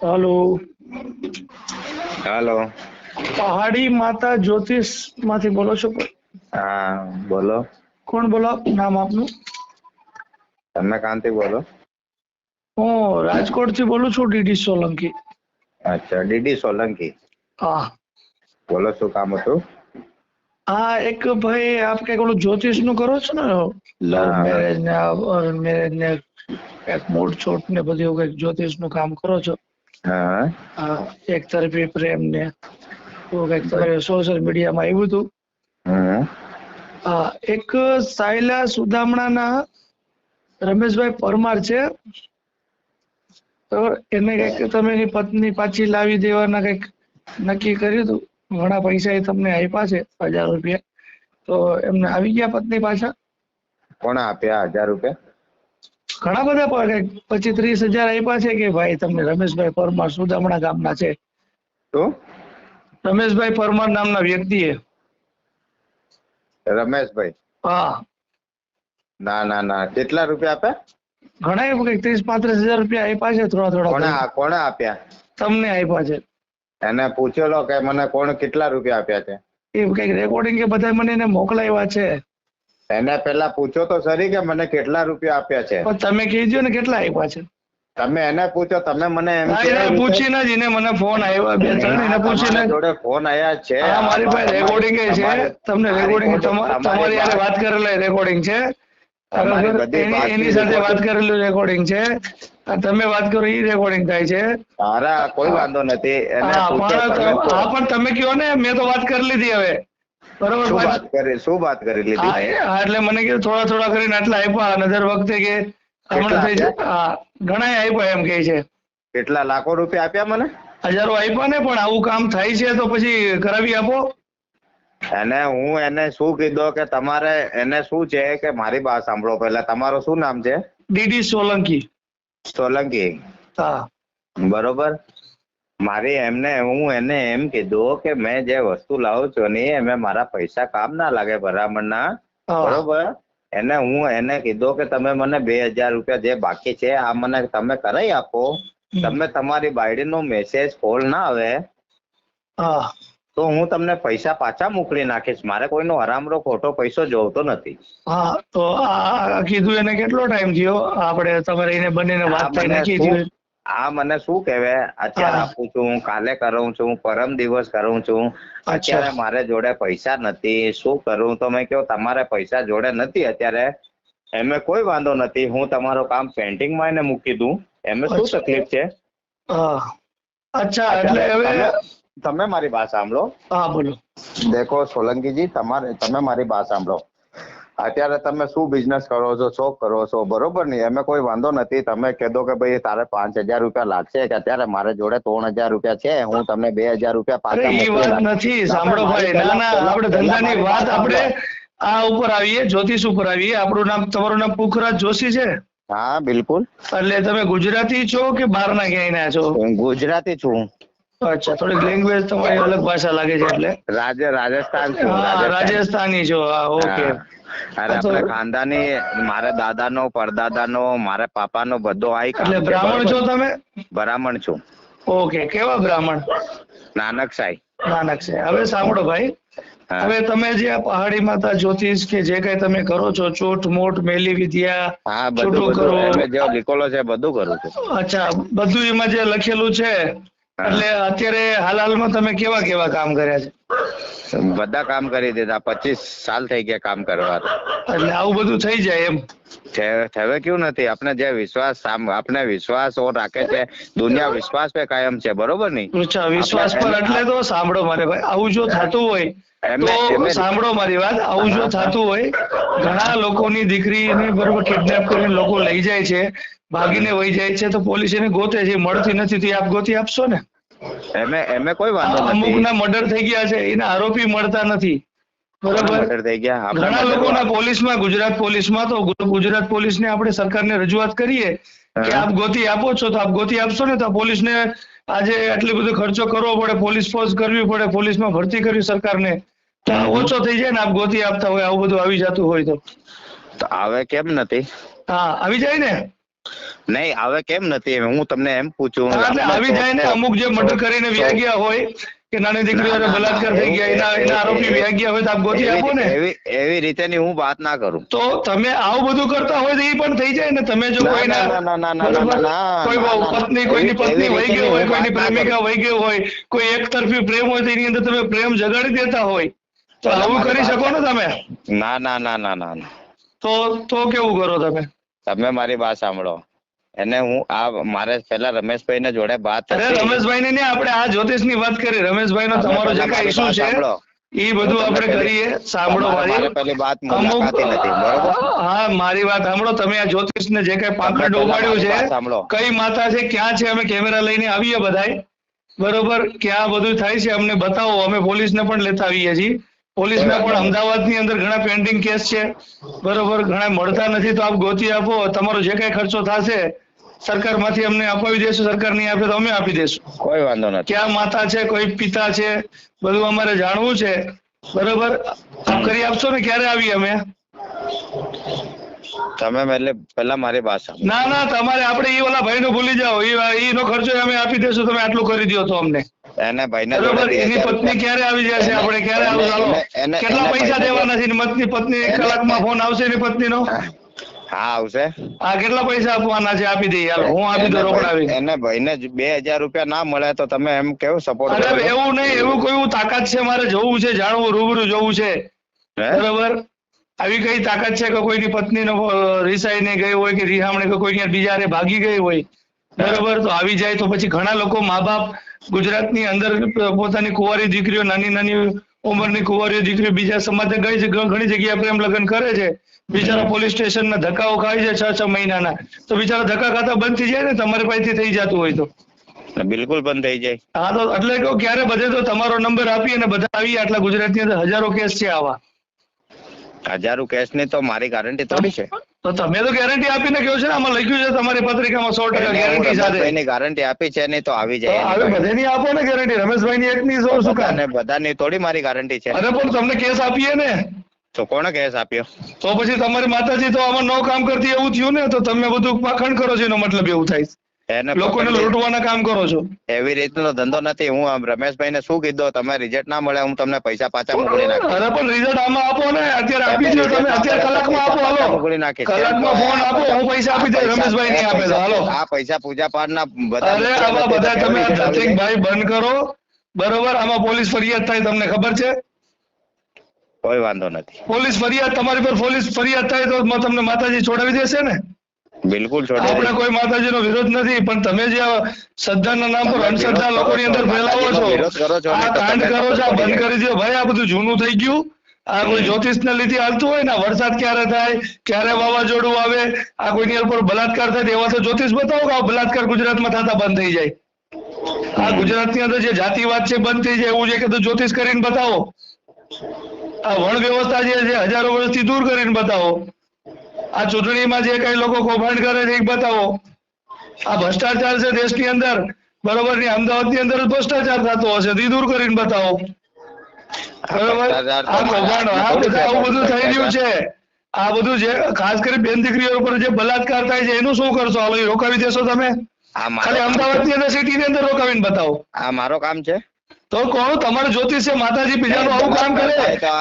હાલો. હાલો. પહાડી માતા જ્યોતિષમાંથી બોલો છો હા બોલો. કોણ બોલો? નામ આપનું? તમે કાંતિ બોલો. હું રાજકોટથી બોલું છું ડીડી સોલંકી. અચ્છા ડીડી સોલંકી. હા. બોલો શું કામ હતું? હા એક ભાઈ આપ કંઈક ઓલું જ્યોતિષનું કરો છો ને? લવ મેરેજ ને મેરેજ ને કંઈક મૂળ છોટ ને બધું એવું કંઈક જ્યોતિષનું કામ કરો છો. હા. એક તરફી પ્રેમ ને એવું કંઈક તમારે સોશિયલ મીડિયામાં આવ્યું હતું હા. એક સાયલા સુદામણાના રમેશભાઈ પરમાર છે. તો એને કંઈક તમે એની પત્ની પાછી લાવી દેવાના કંઈક નક્કી કર્યું હતું ઘણા પૈસા એ તમને આપ્યા છે હજાર રૂપિયા. તો એમને આવી ગયા પત્ની પાછા? કોણ આપ્યા? હજાર રૂપિયા? ઘણા બધા કંઈક ત્રીસ હજાર આપ્યા છે કે ભાઈ તમને રમેશભાઈ પરમાર સુદામણા ગામના છે. તો? રમેશભાઈ પરમાર નામના વ્યક્તિએ. રમેશભાઈ? હા. ના ના ના. કેટલા રૂપિયા આપ્યા? ઘણા એવું કંઈક ત્રીસ પાંત્રીસ હજાર રૂપિયા આપ્યા છે થોડા થોડા કોણે કોણે આપ્યા? તમને આપ્યા છે. એને પૂછેલો કે મને કોણ કેટલા રૂપિયા આપ્યા છે? એ કંઈક રેકોર્ડિંગ કે બધા મને એને મોકલાવ્યા છે. એને પેલા પૂછો તો સરી કે મને કેટલા રૂપિયા આપ્યા છે? તમે કહીજો ને કેટલા આપ્યા છે? તમે એને પૂછો તમે મને એમ પૂછીને જ એને મને ફોન આવ્યો બે ત્રણ એને પૂછીને જોડે ફોન આયા છે. મારી પાસે રેકોર્ડિંગ છે. તમને રેકોર્ડિંગ તમારી યારે વાત કરેલી રેકોર્ડિંગ છે. એની સાથે વાત કરેલું રેકોર્ડિંગ છે. તમે વાત કરો એ રેકોર્ડિંગ થાય છે. તારા કોઈ વાંધો નથી. હા પણ તમે કયો ને મેં તો વાત કરી લીધી હવે. બરોબર શું વાત કરી શું વાત કરી લીધી હા એટલે મને કે થોડા થોડા કરીને આટલા આપ્યા અને દર વખતે કે હમણાં થઈ હા ઘણા આપ્યા એમ કે છે. કેટલા લાખો રૂપિયા આપ્યા મને? હજારો આપ્યા ને પણ આવું કામ થાય છે તો પછી કરાવી આપો. એને હું એને શું કીધો કે તમારે એને શું છે કે મારી વાત સાંભળો પહેલા તમારું શું નામ છે? ડીડી સોલંકી. સોલંકી. હા. બરોબર? મારી એમને હું એને એમ કીધું કે મેં જે વસ્તુ લાવું છું ને એમાં મારા પૈસા કામ ના લાગે ભલામણના ના બરોબર? એને હું એને કીધું કે તમે મને બે હજાર રૂપિયા જે બાકી છે આ મને તમે કરાઈ આપો. તમે તમારી બાયડીનો મેસેજ કોલ ના આવે. તો હું તમને પૈસા પાછા મોકલી નાખીશ. મારે કોઈનો હરામરો ખોટો પૈસો જોવતો નથી. હા તો આ કીધું એને કેટલો ટાઈમ થયો? આપણે તમારે એને બંનેને વાત થઈ નાખી આ મને શું કહેવાય અત્યારે આપું છું કાલે કરું છું પરમ દિવસ કરું છું. અત્યારે મારે જોડે પૈસા નથી. શું કરું? તો મેં કહ્યું તમારે પૈસા જોડે નથી અત્યારે? એમે કોઈ વાંધો નથી. હું તમારું કામ પેન્ટિંગમાં એને મૂકી દઉં. એમે શું તકલીફ છે? અચ્છા એટલે હવે તમે- તમે મારી વાત સાંભળો. હા બોલો. દેખો સોલંકીજી તમારે તમે મારી વાત સાંભળો. અત્યારે તમે શું બિઝનેસ કરો છો શું કરો છો? બરોબર ને એમે કોઈ વાંધો નથી. તમે કહેતો કે ભાઈ તારે પાંચ હજાર રૂપિયા લાગશે કે અત્યારે મારે જોડે ત્રણ હજાર રૂપિયા છે હું તમને બે હજાર રૂપિયા પાછા એ વાત નથી સાંભળો ભાઈ ના ના આપણે ધંધાની વાત આપણે આ ઉપર આવીએ જ્યોતિષ ઉપર આવીએ. આપણું નામ તમારું નામ પુખરાજ જોશી છે? હા બિલકુલ. એટલે તમે ગુજરાતી છો કે બહારના ક્યાંય ના છો? હું ગુજરાતી છું. અચ્છા થોડીક લેંગ્વેજ તમારી અલગ ભાષા લાગે છે એટલે. રાજ રાજસ્થાન રાજસ્થાન. છો હા ઓકે. અરે આપણે ખાનદાની મારા દાદાનો પરદાદાનો મારા પાપાનો બધો આઈ એટલે બ્રાહ્મણ છો તમે? બ્રાહ્મણ છું. ઓકે કેવા બ્રાહ્મણ? નાનક સાઈ. નાનક છે હવે સાંભળો ભાઈ. હવે તમે જે આ પહાડી માતા જ્યોતિષ કે જે કઈ તમે કરો છો ચોટ મોટ મેલી વિદ્યા હા બધું કરો. જે લીકોલો છે બધું કરું છું. અચ્છા બધું એમાં જે લખેલું છે. એટલે અત્યારે હાલ હાલમાં તમે કેવા કેવા કામ કર્યા છે? બધા કામ કરી દીધા પચીસ સાલ થઈ ગયા કામ કરવા એટલે આવું બધું થઈ જાય એમ? થવે કેવું નથી આપણે જે વિશ્વાસ આપણે વિશ્વાસ ઓર રાખે છે દુનિયા વિશ્વાસ પે કાયમ છે બરોબર નહીં? વિશ્વાસ પર એટલે તો સાંભળો મારે ભાઈ આવું જો થતું હોય તો સાંભળો મારી વાત આવું જો. થતું હોય ઘણા લોકોની દીકરીને બરોબર કિડનેપ કરીને લોકો લઈ જાય છે ભાગીને વહી જાય છે તો પોલીસ એને ગોતે છે મળતી નથી તો આપ ગોતી આપશો ને? એમે એમે કોઈ વાંધો નથી. ના મર્ડર થઈ ગયા છે એના આરોપી મળતા નથી. બરોબર? મર્ડર થઈ ગયા ઘણા લોકોના પોલીસમાં ગુજરાત પોલીસમાં તો ગુજરાત પોલીસને આપણે સરકારને રજૂઆત કરીએ કે આપ ગોતી આપો છો તો આપ ગોતી આપશો ને તો પોલીસને આજે આટલી બધો ખર્ચો કરવો પડે પોલીસ ફોર્સ કરવી પડે પોલીસમાં ભરતી કરવી સરકારને. ઓછો થઈ જાય ને આપ ગોતી આપતા હોય આવું બધું આવી જતું હોય તો. આવે કેમ નથી? હા આવી જાય ને? નહીં આવે કેમ નથી હું તમને એમ પૂછું. એટલે આવી જાય ને અમુક જે મર્ડર કરીને વ્યા ગયા હોય કે નાની દીકરીઓને બલાત્કાર થઈ ગયા એના એના આરોપી વ્યા ગયા હોય તો આપ ગોતી આપો ને. એવી એવી રીતેની હું વાત ના કરું. તો તમે આવું બધું કરતા હોય તો એ પણ થઈ જાય ને? તમે જો કોઈ કોઈના ના, ના, ના, ના, ના, ના, કોઈ. પત્ની કોઈની પત્ની વહી ગયો હોય કોઈની પ્રેમિકા. વહી ગયો હોય કોઈ એક તરફી પ્રેમ હોય તો એની અંદર તમે પ્રેમ જગાડી દેતા હોય. તો આવું કરી શકો ને તમે? ના ના ના ના ના. તો તો કેવું કરો તમે? તમે મારી વાત સાંભળો. એને હું આ મારે પેલા રમેશભાઈ ને જોડે વાત અરે રમેશભાઈ ને આપણે આ જ્યોતિષની વાત કરી. રમેશભાઈ નો તમારો જે કઈ ઇશ્યુ છે એ બધું આપણે કરીએ સાંભળો મારી પેલી વાત મુલાકાતી નથી, બરોબર? હા મારી વાત સાંભળો. તમે આ જ્યોતિષ ને જે કઈ પાંખડ ઉપાડ્યું છે સાંભળો. કઈ માતા છે ક્યાં છે અમે કેમેરા લઈને આવીએ બધાય. બરોબર? ક્યાં બધું થાય છે અમને બતાવો. અમે પોલીસ ને પણ લેતા આવીએ છીએ. પોલીસના પણ અમદાવાદની અંદર ઘણા પેન્ડિંગ કેસ છે. બરોબર ઘણા મળતા નથી તો આપ ગોતી આપો. તમારો જે કઈ ખર્ચો થશે સરકારમાંથી અમને અપાવી દેશું સરકાર નહીં આપે તો અમે આપી દેશું. કોઈ વાંધો નથી. ક્યાં માતા છે કોઈ પિતા છે બધું અમારે જાણવું છે. બરોબર? આપ કરી આપશો ને? ક્યારે આવી અમે? તમે એટલે પેલા મારી પાસે ના ના તમારે આપણે એ ઓલા ભાઈ ભૂલી જાઓ. એ નો ખર્ચો અમે આપી દેશું તમે આટલું કરી દો તો અમને. એને ભાઈને બરોબર એની પત્ની ક્યારે આવી જશે? આપણે ક્યારે આવું ચાલો? કેટલા પૈસા પૈસા દેવાના છે? મતની પત્ની એક કલાકમાં ફોન આવશે એની પત્નીનો? હા આવશે. હા કેટલા પૈસા આપવાના છે? આપી દઈએ હાલો હું આપી દઉં રોકડાવી એને ભાઈને બે હજાર રૂપિયા ના મળે તો તમે એમ કેવું સપોર્ટ અરે એવું નહીં એવું કોઈ તાકાત છે મારે? જોવું છે જાણવું રૂબરૂ જોવું છે. બરોબર? આવી કઈ તાકાત છે કે કોઈની પત્ની નો રિસાઈને ગઈ હોય કે રિહામણે કે કોઈ બીજા ભાગી ગઈ હોય? બરોબર? તો આવી જાય તો પછી ઘણા લોકો મા બાપ ગુજરાતની અંદર પોતાની કુંવારી દીકરીઓ નાની નાની ઉંમરની કુંવારીઓ દીકરીઓ બીજા સમાજે ઘણી જગ્યાએ પ્રેમ લગ્ન કરે છે. બિચારા પોલીસ સ્ટેશનના ધક્કાઓ ખાય છે છ છ મહિનાના. તો બિચારા ધક્કા ખાતા બંધ થઈ જાય ને તમારી પાસેથી થઈ જતું હોય તો? બિલકુલ બંધ થઈ જાય. હા તો એટલે કહો ક્યારે બધે તો તમારો નંબર આપી અને બધા આવી આટલા ગુજરાતની અંદર હજારો કેસ છે આવા. હજારો કેસની તો મારી ગારંટી થોડી છે. તો તમે તો ગેરંટી આપીને કહ્યું છે ને આમાં લખ્યું છે તમારી પત્રિકામાં સો ટકા ગેરંટી સાથે. ની ગારંટી આપી છે નહીં તો આવી જાય હવે એની. બધાની આપો ને ગેરંટી રમેશભાઈ ની એકની શું શું કામ? બધાને બધાની થોડી મારી ગારંટી છે. અરે પણ તમને કેસ આપીએ ને? તો કોણે કેસ આપ્યો? તો પછી તમારી માતાજી તો આમાં નો કામ કરતી એવું થયું ને તો તમે બધું પાખંડ કરો છો એનો મતલબ એવું થાય એને લોકોને લૂંટવાના કામ કરો છો? એવી રીતનો ધંધો નથી. હું આમ રમેશભાઈ ને શું કીધું? તમે રિઝલ્ટ ના મળે હું તમને પૈસા પાછા મોકલી નાખીશ. અરે પણ રિઝલ્ટ આમાં આપો ને. અત્યારે આપી દો તમે અત્યારે કલાકમાં આપો. હાલો. મોકલી નાખીશ. કલાકમાં ફોન આપો. હું પૈસા આપી દઉં રમેશભાઈ નહીં આપે હાલો. આ પૈસા પૂજા પાઠ ના બધા અરે આમાં બધા તમે ધતિકભાઈ બંધ કરો. બરોબર? આમાં પોલીસ ફરિયાદ થાય તમને ખબર છે? કોઈ વાંધો નથી. પોલીસ ફરિયાદ તમારી પર પોલીસ ફરિયાદ થાય તો તમને માતાજી છોડાવી દેશે ને? બિલકુલ આપણે. કોઈ માતાજીનો વિરોધ નથી પણ તમે જે શ્રદ્ધાના નામ પર અંધશ્રદ્ધા લોકોની અંદર ફેલાવો છો આ કાંડ કરો છો બંધ કરી દો ભાઈ આ બધું જૂનું થઈ ગયું. આ કોઈ જ્યોતિષના લીધે હાલતું હોય ને વરસાદ ક્યારે થાય ક્યારે વાવાઝોડું આવે આ કોઈની ઉપર બલાત્કાર થાય એવા તો જ્યોતિષ બતાવો કે આ બલાત્કાર ગુજરાતમાં થતા બંધ થઈ જાય. આ ગુજરાતની અંદર જે જાતિવાદ છે બંધ થઈ જાય એવું છે કે તો જ્યોતિષ કરીને બતાવો. આ વણ વ્યવસ્થા જે છે હજારો વર્ષથી દૂર કરીને બતાવો. આ ચૂંટણીમાં જે કઈ લોકો કૌભાંડ કરે છે એ બતાવો. આ ભ્રષ્ટાચાર છે દેશની અંદર. બરોબરની અમદાવાદની અંદર ભ્રષ્ટાચાર થતો હશે તે દૂર કરીને બતાવો. બરોબર? આ કૌભાંડ આ બધા આવું બધું થઈ રહ્યું છે. આ બધું જે ખાસ કરી બેન દીકરીઓ ઉપર જે બલાત્કાર થાય છે એનું શું કરશો? હાલો એ રોકાવી દેશો તમે? ખાલી અમદાવાદની અંદર સિટી ની અંદર રોકાવીને બતાવો. આ મારો કામ છે? તો કોણ તમારે જ્યોતિષ છે માતાજી બીજાનું આવું કામ કરે.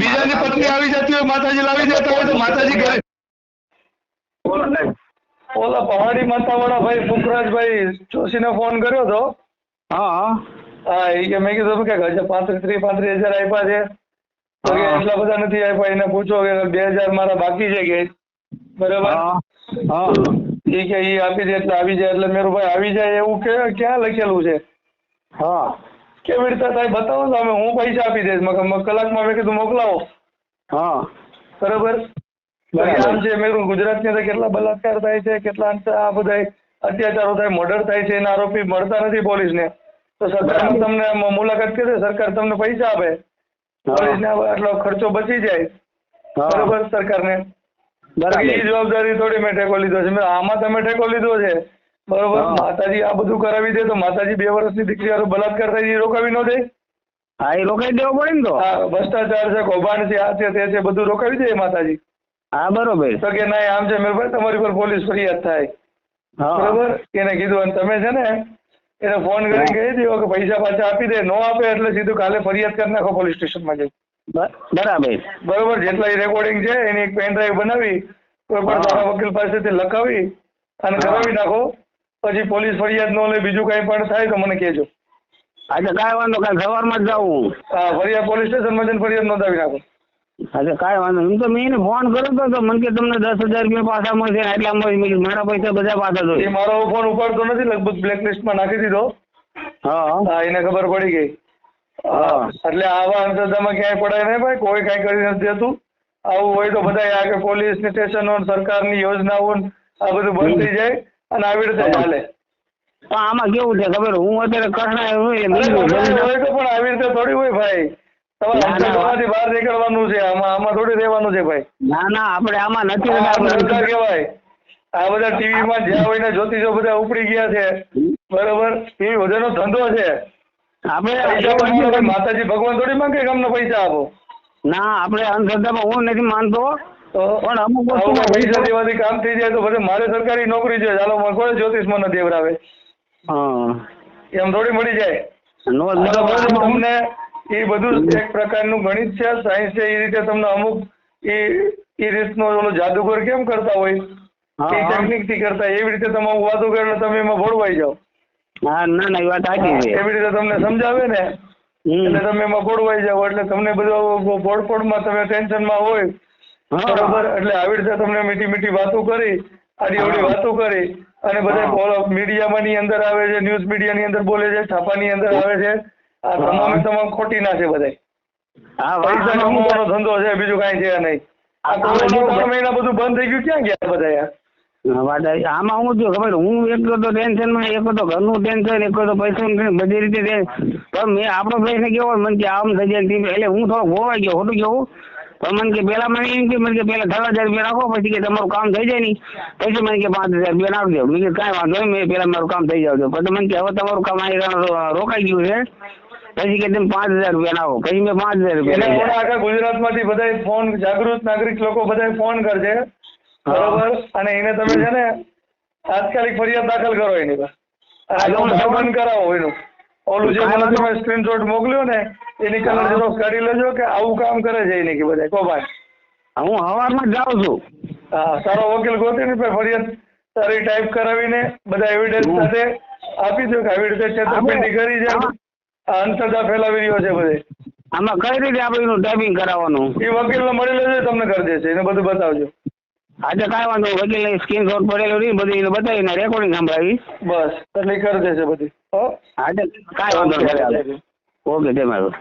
બીજાની પત્ની આવી જતી હોય માતાજી લાવી દેતા હોય તો માતાજી કરે ઓલા પહાડી માતા વાળા ભાઈ પુખરાજભાઈ જોશીને ફોન કર્યો હતો હા. હા એ કે મેં કીધું કે હજાર પાંત્રીસ ત્રીસ પાંત્રીસ હજાર આપ્યા છે. તો કે એટલા બધા નથી આપ્યા એને પૂછો કે બે હજાર મારા બાકી છે કે? બરાબર? હા. એ કે એ આપી દે એટલે આવી જાય એટલે મેરું ભાઈ આવી જાય એવું કે ક્યાં લખેલું છે? હા. કેવી રીતે થાય બતાવો ને અમે હું પૈસા આપી દઈશ કલાકમાં મેં કીધું મોકલાવો. હા. બરાબર? આમ છે મેં ગુજરાતની અંદર કેટલા બલાત્કાર થાય છે કેટલા આ બધા અત્યાચારો થાય મર્ડર થાય છે એના આરોપી મળતા નથી પોલીસને. તો સરકાર તમને મુલાકાત કરે સરકાર તમને પૈસા આપે. પોલીસને આટલો ખર્ચો બચી જાય. બરોબર સરકાર સરકારને એ જવાબદારી થોડી મેં ટેકો લીધો છે. આમાં તમે ટેકો લીધો છે. બરોબર? માતાજી આ બધું કરાવી દે તો માતાજી બે વર્ષની દીકરી વાળો બલાત્કાર થાય એ રોકાવી ન દે. હા એ રોકાઈ દેવો પડે ને તો. ભ્રષ્ટાચાર છે કૌભાંડ છે આ છે તે છે બધું રોકાવી દે માતાજી. હા બરોબર. તો કે ના આમ છે મેરભાઈ તમારી પર પોલીસ ફરિયાદ થાય. હા. બરોબર? એને કીધું અને તમે છે ને એને ફોન કરીને કહી દીધો કે પૈસા પાછા આપી દે નો આપે એટલે સીધું કાલે ફરિયાદ કરી નાખો પોલીસ સ્ટેશનમાં જઈ બરાબર. બરોબર? જેટલા રેકોર્ડિંગ છે એની એક પેન ડ્રાઈવ બનાવી કોઈ પણ તારા વકીલ પાસેથી લખાવી અને કરાવી નાખો. પછી પોલીસ ફરિયાદ નો લે બીજું કઈ પણ થાય તો મને કહેજો. આજે કાંઈ વાંધો કાલ સવારમાં જ જાઉં. હા ફરિયાદ પોલીસ સ્ટેશનમાં જઈને ફરિયાદ નોંધાવી નાખો. આજે કાંઈ વાંધો નહીં. તો મેં એને ફોન કર્યો તો મને કે તમને દસ હજાર રૂપિયા પાછા મળશે એટલા મળશે. મારા પૈસા બધા પાછા એ જોઈએ મારો ફોન ઉપાડતો નથી લગભગ બ્લેકલિસ્ટમાં નાખી દીધો. હા. એને ખબર પડી ગઈ. હા. એટલે આવા અંધશ્રદ્ધામાં ક્યાંય પડાય નહીં ભાઈ કોઈ કાંઈ કરી નથી દેતું. આવું હોય તો બધા આ કે પોલીસ સ્ટેશનો ને સરકારની યોજનાઓ આ બધું બંધ થઈ જાય અને આવી રીતે ચાલે. આમાં કેવું છે ખબર? હું અત્યારે અરે તો પણ આવી રીતે થોડી હોય ભાઈ. તમારે ના, ના. બહાર નીકળવાનું છે. આમાં આમાં થોડી રહેવાનું છે ભાઈ. ના ના આપણે આમાં નથી રહેતા. અંધશ્રદ્ધા કહેવાય? આ બધા ટીવીમાં જ્યાં હોય ને જ્યોતિષો બધા ઉપડી ગયા છે. બરોબર? એ બધાનો ધંધો છે. આપણે પૈસા પણ મારો ભાઈ માતાજી ભગવાન થોડી માંગે કે અમને પૈસા આપો? ના આપણે અંધશ્રદ્ધામાં હું નથી માનતો. તો પણ અમુક વસ્તુમાં પૈસા દેવાથી કામ થઈ જાય તો પછી મારે સરકારી નોકરી જોઈએ ચાલો મને કોઈ જ્યોતિષમાં નથી દેવડાવે. હા. એમ થોડી મળી જાય. તમને એ બધું એક પ્રકારનું ગણિત છે સાયન્સ છે એ રીતે તમને અમુક એ એ રીતનો ઓલો જાદુગર કેમ કરતા હોય? એ ટેકનિકથી કરતા એવી રીતે તમે વાતો કરો તમે એમાં ભોળવાઈ જાઓ. હા ના ના એ વાત સાચી છે. એવી રીતે તમને સમજાવે ને એટલે તમે એમાં ભોળવાઈ જાઓ એટલે તમને બધું ભોળપોળમાં તમે ટેન્શનમાં હોય બરોબર? એટલે આવી રીતે તમને મીઠી મીઠી વાતો કરી આડી અવડી વાતો કરી અને બધા. મીડિયામાં ની અંદર આવે છે ન્યૂઝ મીડિયાની અંદર બોલે છે છાપાની અંદર આવે છે આ તમામે તમામ ખોટી ના છે બધા હા પૈસા કમાવાનો ધંધો છે બીજું કાંઈ છે નહીં. આ આમાં કોરોના જેવું ત્રણ મહિના બધું બંધ થઈ ગયું ક્યાં ગયા બધા યાર હા. આમાં થયું ખબર હું એક તો ટેન્શનમાં એક તો ઘરનું ટેન્શન એક તો પૈસાનું બધી રીતે પણ મેં આપણો પ્રશ્ન કેવો મને કે આમ થઈ જાય એટલે હું થોડો ગોવાઈ ગયો ખોટું કેવું? પણ મને કે પેલા મને એમ કે મને કે પેલા ત્રણ હજાર રૂપિયા રાખો પછી કે તમારું કામ થઈ જાય ને પછી મને કે પાંચ હજાર રૂપિયા નાખજો. મેં કઈ કાંઈ વાંધો નહીં મેં પેલા મારું કામ થઈ જાવ પછી મને કે હવે તમારું કામ અહીં રોકાઈ ગયું છે. પછી કે તમે પાંચ હજાર રૂપિયા લાવો પછી મેં પાંચ હજાર રૂપિયા આખા ગુજરાતમાંથી બધાય ફોન જાગૃત નાગરિક લોકો બધા ફોન કરશે બરોબર? અને એને તમે છે ને તાત્કાલિક ફરિયાદ દાખલ કરો એની પર. બંધ કરાવો એનું. ઓલું જે મને તમે સ્ક્રીનશોટ મોકલ્યો ને એની કલર હા. ઝેરોક્ષ કાઢી લેજો કે આવું કામ કરે છે એની કે બધા કૌભાંડ હું સવારમાં માં જાઉં છું. હા સારો વકીલ ગોતીને ફરિયાદ સારી ટાઈપ કરાવીને બધા એવિડન્સ. સાથે આપી દો કે આવી રીતે છેતરપિંડી કરી છે. અંધશ્રદ્ધા ફેલાવી રહ્યો છે બધે. આમાં કઈ રીતે આપણે એનું ટાઈપિંગ કરાવવાનું? એ વકીલને મળી છે તમને કરી દેશે. એને બધું બતાવજો. આજે કાંઈ વાંધો નહીં. સ્કીન સ્ક્રીનશોટ પડેલો રહી બધી એને બતાવીને રેકોર્ડિંગ સંભળાવી. બસ એટલે કરી દેશે બધી. આજે કાંઈ વાંધો ઓકે જય મારું